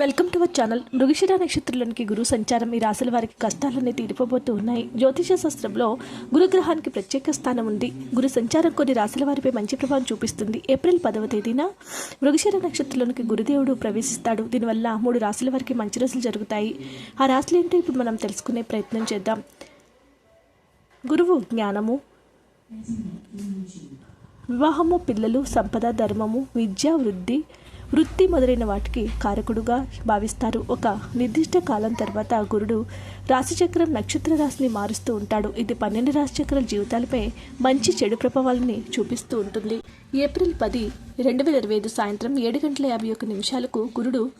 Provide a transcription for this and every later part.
Welcome to our channel. Mrigashira నక్షత్రంలోనికి గురు సంచారం ఈ రాశుల వారికి కష్టాలన్నీ తీరిపోబోతూ ఉన్నాయి. జ్యోతిష శాస్త్రంలో గురుగ్రహానికి ప్రత్యేక స్థానం ఉంది. గురు సంచారం కొన్ని రాశుల వారిపై మంచి ప్రభావం చూపిస్తుంది. ఏప్రిల్ పదవ తేదీన మృగశిర నక్షత్రంలోనికి గురుదేవుడు ప్రవేశిస్తాడు. దీనివల్ల మూడు రాశుల వారికి మంచి రోజులు జరుగుతాయి. ఆ రాశులు ఏంటో ఇప్పుడు మనం తెలుసుకునే ప్రయత్నం చేద్దాం. గురువు జ్ఞానము వివాహము పిల్లలు సంపద ధర్మము విద్య వృద్ధి వృత్తి మొదలైన వాటికి కారకుడుగా భావిస్తారు. ఒక నిర్దిష్ట కాలం తర్వాత గురుడు రాశిచక్రం నక్షత్ర రాశిని మారుస్తూ ఉంటాడు. ఇది పన్నెండు రాశిచక్రాల జీవితాలపై మంచి చెడు ప్రభావాలని చూపిస్తూ ఉంటుంది. ఏప్రిల్ పది రెండు వేల ఇరవై ఐదు సాయంత్రం ఏడు గంటల యాభై ఒక్క నిమిషాలకు గురుడు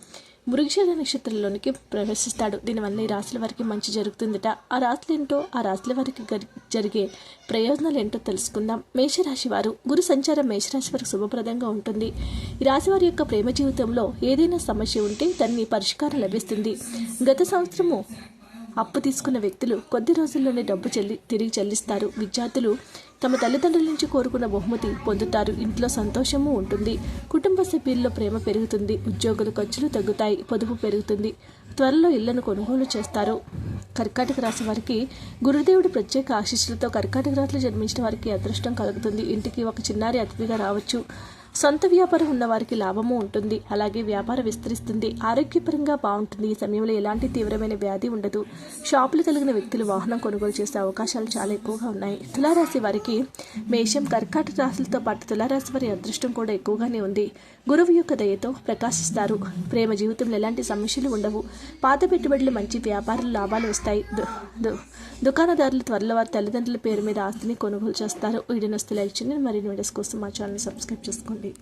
మృగశిర నక్షత్రంలోనికి ప్రవేశిస్తాడు. దీనివల్ల ఈ రాశుల వారికి మంచి జరుగుతుందట. ఆ రాశులు ఏంటో ఆ రాశుల వారికి జరిగే ప్రయోజనాలు ఏంటో తెలుసుకుందాం. మేషరాశి వారు గురు సంచారం మేషరాశి వారికి శుభప్రదంగా ఉంటుంది. ఈ రాశి వారి యొక్క ప్రేమ జీవితంలో ఏదైనా సమస్య ఉంటే దాన్ని పరిష్కారం లభిస్తుంది. గత సంవత్సరము అప్పు తీసుకున్న వ్యక్తులు కొద్ది రోజుల్లోనే డబ్బు చెల్లి తిరిగి చెల్లిస్తారు. విద్యార్థులు తమ తల్లిదండ్రుల నుంచి కోరుకున్న బహుమతి పొందుతారు. ఇంట్లో సంతోషము ఉంటుంది. కుటుంబ సభ్యుల్లో ప్రేమ పెరుగుతుంది. ఉద్యోగుల ఖర్చులు తగ్గుతాయి. పొదుపు పెరుగుతుంది. త్వరలో ఇళ్ళను కొనుగోలు చేస్తారు. కర్కాటక రాశి వారికి గురుదేవుడి ప్రత్యేక ఆశీస్సులతో కర్కాటక రాశిలో జన్మించిన వారికి అదృష్టం కలుగుతుంది. ఇంటికి ఒక చిన్నారి అతిథిగా రావచ్చు. సొంత వ్యాపారం ఉన్న వారికి లాభము ఉంటుంది. అలాగే వ్యాపారం విస్తరిస్తుంది. ఆరోగ్యపరంగా బాగుంటుంది. ఈ సమయంలో ఎలాంటి తీవ్రమైన వ్యాధి ఉండదు. షాపులు కలిగిన వ్యక్తులు వాహనం కొనుగోలు చేసే అవకాశాలు చాలా ఎక్కువగా ఉన్నాయి. తులారాశి వారికి మేషం కర్కాటక రాశులతో పాటు తులారాశి వారి అదృష్టం కూడా ఎక్కువగానే ఉంది. గురువు యొక్క దయతో ప్రకాశిస్తారు. ప్రేమ జీవితంలో ఎలాంటి సమస్యలు ఉండవు. పాత పెట్టుబడులు మంచి వ్యాపారులు లాభాలు వస్తాయి. దు- దు- దుకాణదారులు త్వరలో వారి తల్లిదండ్రుల పేరు మీద ఆస్తిని కొనుగోలు చేస్తారు. వీడియోని వస్తే లైక్ చేయండి. మరిన్ని వీడియోస్ కోసం మా ఛానల్ సబ్స్క్రైబ్ చేసుకోండి. be